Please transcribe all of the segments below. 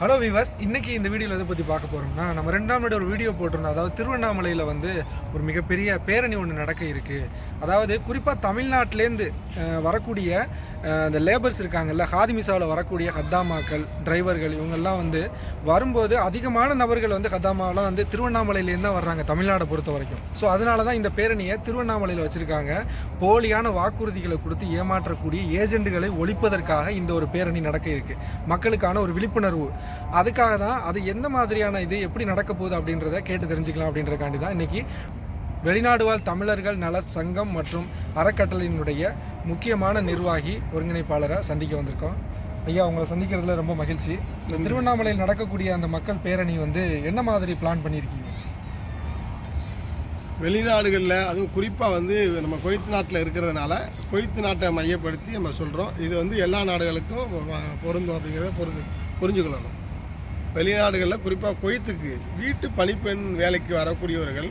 Hello viewers இன்றைக்கி இந்த வீடியோவில் எதை பற்றி பார்க்க போகிறோம்னா நம்ம ரெண்டாம் நாடு ஒரு வீடியோ போட்டிருந்தோம். அதாவது திருவண்ணாமலையில் வந்து ஒரு மிகப்பெரிய பேரணி ஒன்று நடக்க இருக்குது அதாவது குறிப்பாக தமிழ்நாட்டிலேருந்து வரக்கூடிய இந்த லேபர்ஸ் இருக்காங்கல்ல ஹாதிமிசாவில் வரக்கூடிய ஹத்தாமாக்கள் டிரைவர்கள் இவங்கெல்லாம் வந்து வரும்போது அதிகமான நபர்கள் வந்து ஹத்தாமாவெலாம் வந்து திருவண்ணாமலையிலேருந்து தான் வர்றாங்க தமிழ்நாடை பொறுத்த வரைக்கும். ஸோ அதனால தான் இந்த பேரணியை திருவண்ணாமலையில் வச்சுருக்காங்க. போலியான வாக்குறுதிகளை கொடுத்து ஏமாற்றக்கூடிய ஏஜெண்டுகளை ஒழிப்பதற்காக இந்த ஒரு பேரணி நடக்க இருக்குது மக்களுக்கான ஒரு விழிப்புணர்வு. அதுக்காக தான் அது எந்த மாதிரியான இது எப்படி நடக்க போகுது அப்படின்றத கேட்டு தெரிஞ்சுக்கலாம் அப்படின்றதுக்காண்டி தான் இன்னைக்கு வெளிநாடு வாழ் தமிழர்கள் நல சங்கம் மற்றும் அறக்கட்டளையினுடைய முக்கியமான நிர்வாகி ஒருங்கிணைப்பாளரை சந்திக்க வந்திருக்கோம். ஐயா உங்களை சந்திக்கிறதுல ரொம்ப மகிழ்ச்சி. இந்த திருவண்ணாமலையில் நடக்கக்கூடிய அந்த மக்கள் பேரணி வந்து என்ன மாதிரி பிளான் பண்ணியிருக்கீங்க? வெளிநாடுகளில் அதுவும் குறிப்பாக வந்து நம்ம குவைத் நாட்டில் இருக்கிறதுனால குவைத் நாட்டை மையப்படுத்தி நம்ம சொல்கிறோம் இது வந்து எல்லா நாடுகளுக்கும் பொருந்தும் அப்படிங்கிறத புரிஞ்சு புரிஞ்சுக்கணும் வெளிநாடுகளில் குறிப்பாக கொய்த்துக்கு வீட்டு பணிப்பெண் வேலைக்கு வரக்கூடியவர்கள்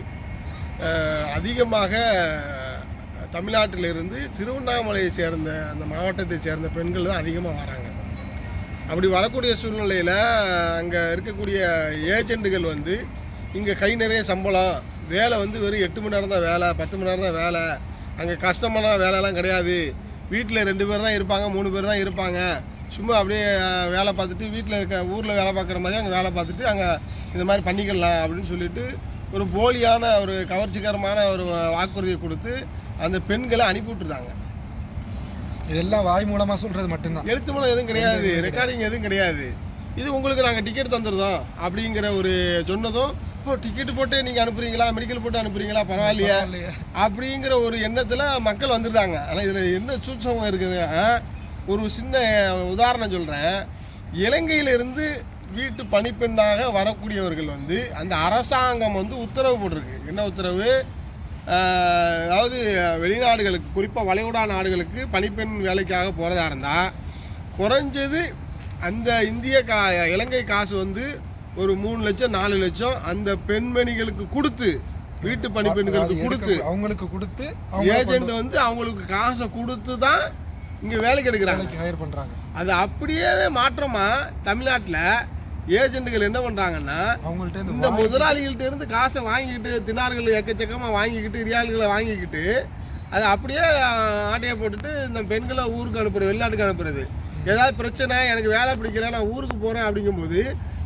அதிகமாக தமிழ்நாட்டிலிருந்து திருவண்ணாமலையை சேர்ந்த அந்த மாவட்டத்தை சேர்ந்த பெண்கள் தான் அதிகமாக வராங்க. அப்படி வரக்கூடிய சூழ்நிலையில் அங்கே இருக்கக்கூடிய ஏஜெண்டுகள் வந்து இங்கே கை நிறைய சம்பளம் வேலை வந்து வெறும் எட்டு மணி நேரம் தான் வேலை பத்து மணி நேரம் தான் வேலை அங்கே கஷ்டமான வேலைலாம் கிடையாது. வீட்டில் ரெண்டு பேர் தான் இருப்பாங்க மூணு பேர் தான் இருப்பாங்க. சும்மா அப்படியே வேலை பார்த்துட்டு வீட்டில் இருக்க ஊரில் வேலை பார்க்குற மாதிரி அங்கே வேலை பார்த்துட்டு அங்கே இந்த மாதிரி பண்ணிக்கலாம் அப்படின்னு சொல்லிட்டு ஒரு போலியான ஒரு கவர்ச்சிகரமான ஒரு வாக்குறுதியை கொடுத்து அந்த பெண்களை அனுப்பி விட்டுருந்தாங்க. இதெல்லாம் வாய் மூலமாக சொல்கிறது மட்டும்தான். எழுத்து மூலம் எதுவும் கிடையாது. ரெக்கார்டிங் எதுவும் கிடையாது. இது உங்களுக்கு நாங்கள் டிக்கெட் தந்துருந்தோம் அப்படிங்கிற ஒரு சொன்னதும் ஓ டிக்கெட் போட்டு நீங்கள் அனுப்புறீங்களா? மெடிக்கல் போட்டு அனுப்புறீங்களா? பரவாயில்லையா. அப்படிங்கிற ஒரு எண்ணத்தில் மக்கள் வந்துருந்தாங்க. ஆனால் இதில் என்ன சூட்சம் இருக்குது? ஒரு சின்ன உதாரணம் சொல்கிறேன் இலங்கையிலிருந்து வீட்டு பணிப்பெண்ணாக வரக்கூடியவர்கள் வந்து அந்த அரசாங்கம் வந்து உத்தரவு போட்டிருக்கு. என்ன உத்தரவு? அதாவது வெளிநாடுகளுக்கு குறிப்பாக வளைகுடா நாடுகளுக்கு பணிப்பெண் வேலைக்காக போகிறதா இருந்தால் குறைஞ்சது அந்த இந்திய கா இலங்கை காசு வந்து ஒரு மூணு லட்சம் நாலு லட்சம் அந்த பெண்மணிகளுக்கு கொடுத்து வீட்டு பணிப்பெண்களுக்கு கொடுத்து அவங்களுக்கு கொடுத்து ஏஜென்ட் வந்து அவங்களுக்கு காசை கொடுத்து தான் இங்கே வேலைக்கு எடுக்கிறாங்க. ஹையர் பண்ணுறாங்க அது அப்படியே மாற்றமா தமிழ்நாட்டில் ஏஜென்ட்டுகள் என்ன பண்ணுறாங்கன்னா அவங்கள்ட்ட இந்த முதலாளிகள்ட்ட இருந்து காசை வாங்கிக்கிட்டு தினார்கள் எக்கச்சக்கமாக வாங்கிக்கிட்டு ரியால்களை வாங்கிக்கிட்டு அதை அப்படியே ஆட்டையை போட்டுட்டு இந்த பெண்களை ஊருக்கு அனுப்புறது வெளிநாட்டுக்கு அனுப்புறது. ஏதாவது பிரச்சனை எனக்கு வேலை பிடிக்கல நான் ஊருக்கு போகிறேன் அப்படிங்கும்போது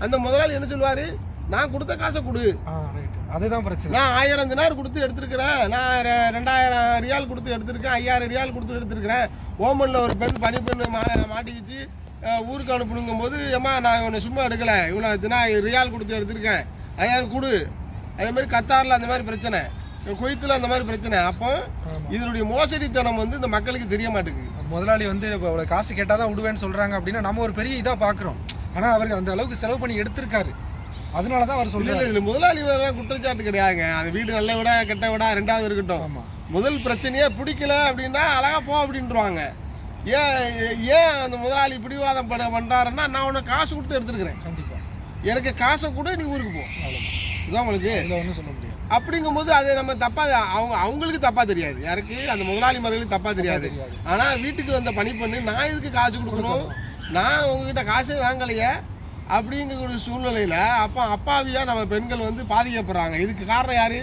அந்த முதலாளி என்ன சொல்லுவார்? நான் கொடுத்த காசை கொடு. அதுதான் பிரச்சனை. நான் ஆயிரம் தினார் கொடுத்து எடுத்திருக்கிறேன். நான் ரெண்டாயிரம் ரியால் கொடுத்து எடுத்திருக்கேன். ஐயாயிரம் ரியால் கொடுத்து எடுத்திருக்கிறேன். ஓமனில் ஒரு பெண் பனி பெண் மா மாட்டிக்கிச்சு. ஊருக்கு அனுப்பணுங்கும் போது ஏம்மா நான் உன்னை சும்மா எடுக்கலை. இவ்வளோ தினா ரியால் கொடுத்து எடுத்திருக்கேன். ஐயாயிரம் கொடு. அதே மாதிரி கத்தாரில் அந்த மாதிரி பிரச்சனை. குவைத்தில் அந்த மாதிரி பிரச்சனை. அப்போ. இதனுடைய மோசடித்தனம் வந்து இந்த மக்களுக்கு தெரிய மாட்டேங்குது. முதலாளி வந்து இப்போ அவ்வளோ காசு கேட்டால் தான் விடுவேன்னு சொல்கிறாங்க அப்படின்னா நம்ம ஒரு பெரிய இதாக பார்க்குறோம் ஆனால் அவருக்கு அந்த அளவுக்கு செலவு பண்ணி எடுத்திருக்காரு. அதனால தான் அவர் சொல்றாரு. இல்லை முதலாளி வேற குற்றச்சாட்டு கிடையாதுங்க. அந்த வீடு நல்ல விட கெட்ட விட ரெண்டாவது இருக்கட்டும். முதல் பிரச்சனையே பிடிக்கல அப்படின்னா அழகா போ அப்படின்றாங்க ஏன் ஏன் அந்த முதலாளி பிடிவாதம் பண்ண பண்றாருன்னா நான் உனக்கு காசு கொடுத்து எடுத்துருக்கிறேன். கண்டிப்பாக எனக்கு காசை கூட நீ ஊருக்கு போ. இதுதான் உங்களுக்கு. ஒன்றும் சொல்ல முடியாது. அப்படிங்கும்போது அது நம்ம தப்பா அவங்க அவங்களுக்கு தப்பா தெரியாது. யாருக்கு? அந்த முதலாளி மர்களுக்கு தப்பா தெரியாது. தெரியாது. ஆனா வீட்டுக்கு வந்த பணி பண்ணி நான் எதுக்கு காசு கொடுக்கணும். நான் உங்ககிட்ட காசே வாங்கலையே. அப்படிங்கிற சூழ்நிலையில அப்போ அப்பாவியா நம்ம பெண்கள் வந்து பாதிக்கப்படுறாங்க. இதுக்கு காரணம் யாரு?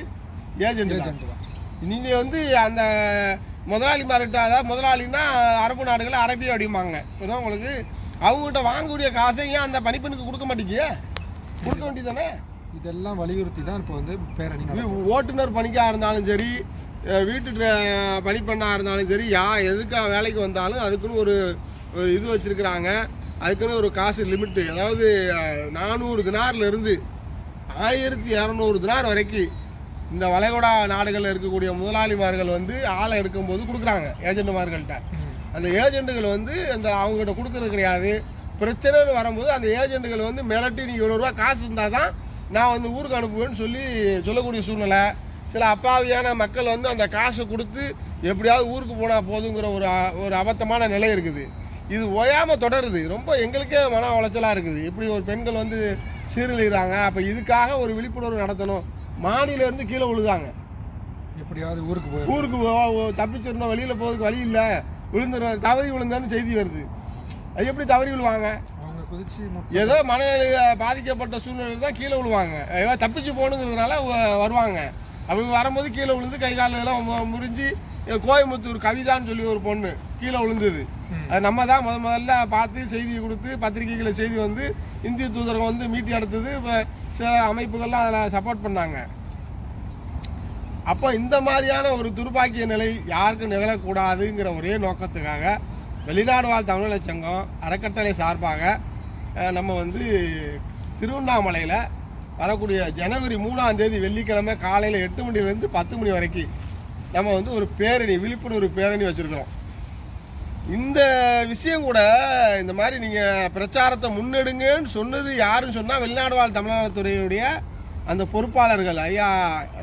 ஏஜென்ட் ஏஜென்ட் தான். நீங்க வந்து அந்த முதலாளிமார்கிட்ட அதாவது முதலாளின்னா அரபு நாடுகள் அரபிய அப்படிம்பாங்க இப்போதான் உங்களுக்கு அவங்ககிட்ட வாங்கக்கூடிய காசை ஏன் அந்த பணிப்பெண்ணுக்கு கொடுக்க மாட்டேங்கிய கொடுக்க வேண்டியதானே இதெல்லாம் வலியுறுத்தி தான் இப்போ வந்து பேரணி. ஓட்டுநர் பணிக்கா இருந்தாலும் சரி வீட்டு பணிப்பெண்ணாக இருந்தாலும் சரி யா எதுக்கா வேலைக்கு வந்தாலும் அதுக்குன்னு ஒரு ஒரு இது வச்சுருக்குறாங்க. அதுக்குன்னு ஒரு காசு லிமிட்டு அதாவது நானூறு தினார்ல இருந்து ஆயிரத்தி இரநூறு தினார் வரைக்கும் இந்த வளைகுடா நாடுகளில் இருக்கக்கூடிய முதலாளிமார்கள் வந்து ஆளை எடுக்கும்போது கொடுக்குறாங்க ஏஜென்ட்டுமார்கள்ட்ட. அந்த ஏஜென்ட்டுகள் வந்து அந்த அவங்ககிட்ட கொடுக்கறது கிடையாது. பிரச்சனைன்னு வரும்போது அந்த ஏஜென்ட்டுகள் வந்து மிரட்டி நீங்கள் இவ்வளோ ரூபா காசு இருந்தால் தான் நான் வந்து ஊருக்கு அனுப்புவேன்னு சொல்லி சொல்லக்கூடிய சூழ்நிலை. சில அப்பாவியான மக்கள் வந்து அந்த காசை கொடுத்து எப்படியாவது ஊருக்கு போனால் போதுங்கிற ஒரு ஒரு அபத்தமான நிலை இருக்குது. இது ஓயாமல் தொடருது. ரொம்ப எங்களுக்கே மன உளைச்சலாக இருக்குது. இப்படி ஒரு பெண்கள் வந்து சீரழிகிறாங்க. அப்போ இதுக்காக ஒரு விழிப்புணர்வு நடத்தணும். மாடியிலேருந்து கீழே விழுதாங்க. எப்படியாவது ஊருக்கு போய் ஊருக்கு தப்பிச்சிடணும் வெளியில் போகிறதுக்கு வழி இல்லை. விழுந்துடும் தவறி விழுந்தான்னு செய்தி வருது. அது எப்படி தவறி விழுவாங்க? ஏதோ மனநிலை பாதிக்கப்பட்ட சூழ்நிலை தான் கீழே விழுவாங்க. ஏதோ தப்பிச்சு போகணுங்கிறதுனால வருவாங்க. அப்படி வரும்போது கீழே விழுந்து கை கால் எல்லாம் மு- முறிஞ்சு கோயம்புத்தூர் கவிதான்னு சொல்லி ஒரு பொண்ணு கீழே விழுந்தது. அது நம்ம தான் முத முதல்ல பார்த்து செய்தி கொடுத்து பத்திரிகைகளை செய்தி வந்து இந்திய தூதரகம் வந்து மீட்டி எடுத்தது இப்ப சில அமைப்புகள்லாம் அதில் சப்போர்ட் பண்ணாங்க. அப்போ இந்த மாதிரியான ஒரு துர்பாக்கிய நிலை யாருக்கும் நிகழக்கூடாதுங்கிற ஒரே நோக்கத்துக்காக வெளிநாடு வாழ் தமிழக சங்கம் அறக்கட்டளை சார்பாக நம்ம வந்து திருவண்ணாமலையில் வரக்கூடிய ஜனவரி மூணாம் தேதி வெள்ளிக்கிழமை காலையில் எட்டு மணிலேருந்து பத்து மணி வரைக்கும் நம்ம வந்து ஒரு பேரணி விழிப்புணர்வு பேரணி வச்சுருக்கிறோம். இந்த விஷயம் கூட இந்த மாதிரி நீங்கள் பிரச்சாரத்தை முன்னெடுங்கன்னு சொன்னது யாருன்னு சொன்னால் வெளிநாடு வாழ் தமிழ்நாட்டுத்துறையுடைய அந்த பொறுப்பாளர்கள் ஐயா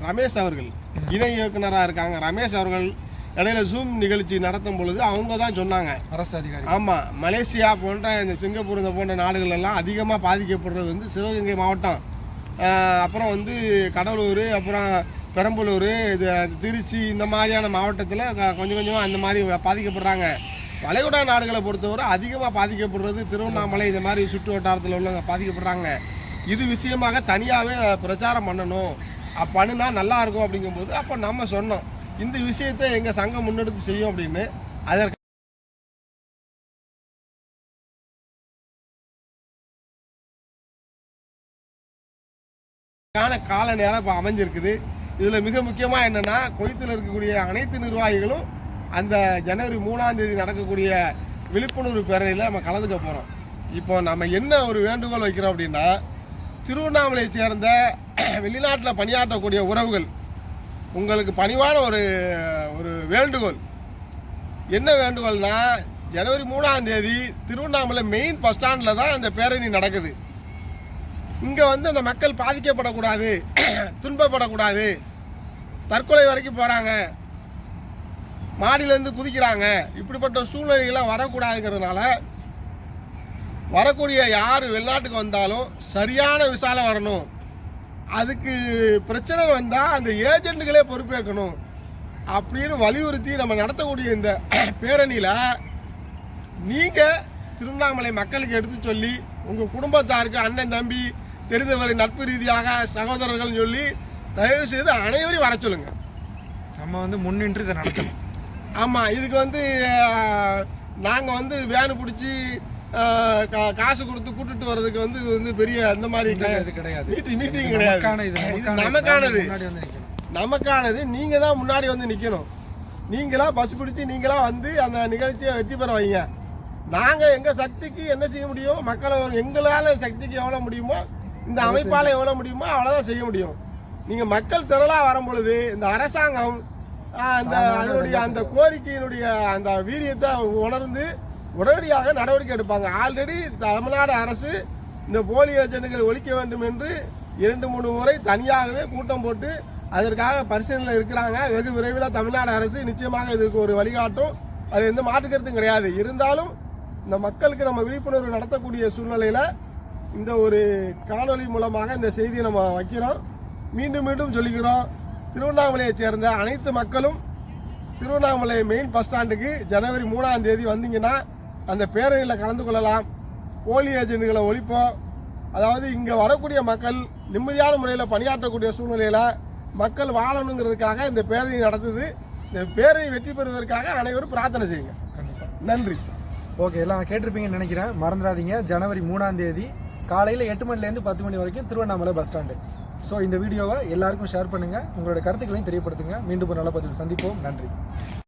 ரமேஷ் அவர்கள். இணை இயக்குனராக இருக்காங்க. ரமேஷ் அவர்கள் இடையில ஜூம் நிகழ்ச்சி நடத்தும் பொழுது அவங்க தான் சொன்னாங்க. அரசு அதிகாரி. ஆமாம் மலேசியா போன்ற இந்த சிங்கப்பூர் இந்த போன்ற நாடுகள் எல்லாம் அதிகமாக பாதிக்கப்படுறது வந்து சிவகங்கை மாவட்டம். அப்புறம் வந்து கடலூர் அப்புறம் பெரம்பலூர் இது திருச்சி இந்த மாதிரியான மாவட்டத்தில் கொஞ்சம் கொஞ்சமாக அந்த மாதிரி பாதிக்கப்படுறாங்க. வளைகுடா நாடுகளை பொறுத்தவரை அதிகமாக பாதிக்கப்படுறது திருவண்ணாமலை இந்த மாதிரி சுற்று வட்டாரத்தில் உள்ளவங்க பாதிக்கப்படுறாங்க. இது விஷயமாக தனியாகவே பிரச்சாரம் பண்ணணும். அப்ப பண்ணுனா நல்லா இருக்கும் அப்படிங்கும்போது அப்போ நம்ம சொன்னோம். இந்த விஷயத்தை எங்கள் சங்கம் முன்னெடுத்து செய்யும் அப்படின்னு. அதற்கு கால நேரம் இப்போ அமைஞ்சிருக்குது. இதில் மிக முக்கியமாக என்னென்னா கொய்த்தில் இருக்கக்கூடிய அனைத்து நிர்வாகிகளும் அந்த ஜனவரி மூணாம் தேதி நடக்கக்கூடிய விழிப்புணர்வு பேரணியில் நம்ம கலந்துக்க போகிறோம் இப்போ நம்ம என்ன ஒரு வேண்டுகோள் வைக்கிறோம் அப்படின்னா திருவண்ணாமலையை சேர்ந்த வெளிநாட்டில் பணியாற்றக்கூடிய உறவுகள் உங்களுக்கு பணிவான ஒரு ஒரு வேண்டுகோள். என்ன வேண்டுகோள்னா ஜனவரி மூணாம் தேதி திருவண்ணாமலை மெயின் பஸ் ஸ்டாண்டில் தான் அந்த பேரணி நடக்குது. இங்கே வந்து அந்த மக்கள் பாதிக்கப்படக்கூடாது துன்பப்படக்கூடாது. தற்கொலை வரைக்கும் போகிறாங்க மாடியிலேருந்து குதிக்கிறாங்க. இப்படிப்பட்ட சூழ்நிலைகள்லாம் வரக்கூடாதுங்கிறதுனால வரக்கூடிய யார் வெளிநாட்டுக்கு வந்தாலும் சரியான விசால வரணும். அதுக்கு பிரச்சனை வந்தால் அந்த ஏஜென்ட்டுகளே பொறுப்பேற்கணும். அப்படின்னு வலியுறுத்தி நம்ம நடத்தக்கூடிய இந்த பேரணியில் நீங்கள் திருவண்ணாமலை மக்களுக்கு எடுத்து சொல்லி உங்கள் குடும்பத்தாருக்கு அண்ணன் தம்பி தெரிந்தவர் நட்பு ரீதியாக சகோதரர்கள் சொல்லி தயவு செய்து அனைவரையும் வர சொல்லுங்க. நம்ம வந்து முன்னின்று இதை நடத்தணும். ஆமாம் இதுக்கு வந்து நாங்கள் வந்து வேனு பிடிச்சி காசு கொடுத்து கூட்டிட்டு வர்றதுக்கு வந்து இது வந்து பெரிய அந்த மாதிரி கிடையாது மீட்டிங் மீட்டிங் கிடையாது. நமக்கானது. நமக்கானது. நீங்கள் தான் முன்னாடி வந்து நிற்கணும் நீங்களா பஸ் பிடிச்சி நீங்களா வந்து அந்த நிகழ்ச்சியை வெற்றி பெற வைங்க. நாங்கள் எங்கள் சக்திக்கு என்ன செய்ய முடியும்? மக்களை எங்களால் சக்திக்கு எவ்வளோ முடியுமோ இந்த அமைப்பால் எவ்வளோ முடியுமோ அவ்வளோதான் செய்ய முடியும். நீங்கள் மக்கள் திரளாக வரும் பொழுது இந்த அரசாங்கம் அந்த அதனுடைய அந்த கோரிக்கையினுடைய அந்த வீரியத்தை உணர்ந்து உடனடியாக நடவடிக்கை எடுப்பாங்க. ஆல்ரெடி தமிழ்நாடு அரசு இந்த போலி ஏஜென்ட்டுகளை ஒழிக்க வேண்டும் என்று இரண்டு மூணு முறை தனியாகவே கூட்டம் போட்டு அதற்காக பரிசீலனையில் இருக்கிறாங்க. வெகு விரைவில் தமிழ்நாடு அரசு நிச்சயமாக இதுக்கு ஒரு வழிகாட்டும். அது எந்த மாற்று கருத்தும் கிடையாது. இருந்தாலும் இந்த மக்களுக்கு நம்ம விழிப்புணர்வு நடத்தக்கூடிய சூழ்நிலையில் இந்த ஒரு காணொளி மூலமாக இந்த செய்தியை நம்ம வைக்கிறோம். மீண்டும் மீண்டும் சொல்லிக்கிறோம். திருவண்ணாமலையைச் சேர்ந்த அனைத்து மக்களும் திருவண்ணாமலை மெயின் பஸ் ஸ்டாண்டுக்கு ஜனவரி மூணாம் தேதி வந்தீங்கன்னா அந்த பேரணியில் கலந்து கொள்ளலாம். போலி ஏஜென்ட்டுகளை ஒழிப்போம். அதாவது இங்கே வரக்கூடிய மக்கள் நிம்மதியான முறையில் பணியாற்றக்கூடிய சூழ்நிலையில் மக்கள் வாழணுங்கிறதுக்காக இந்த பேரணி நடத்துது. இந்த பேரணி வெற்றி பெறுவதற்காக அனைவரும் பிரார்த்தனை செய்யுங்க. நன்றி. ஓகே எல்லாம் கேட்டிருப்பீங்கன்னு நினைக்கிறேன். மறந்துடாதீங்க. ஜனவரி மூணாம் தேதி காலையில் எட்டு மணிலேருந்து பத்து மணி வரைக்கும் திருவண்ணாமலை பஸ் ஸ்டாண்டு ஸோ இந்த வீடியோவை எல்லாருக்கும் ஷேர் பண்ணுங்கள் உங்களோட கருத்துக்களையும் தெரியப்படுத்துங்க. மீண்டும் ஒரு நல்ல பதிவில் சந்திப்போம். நன்றி.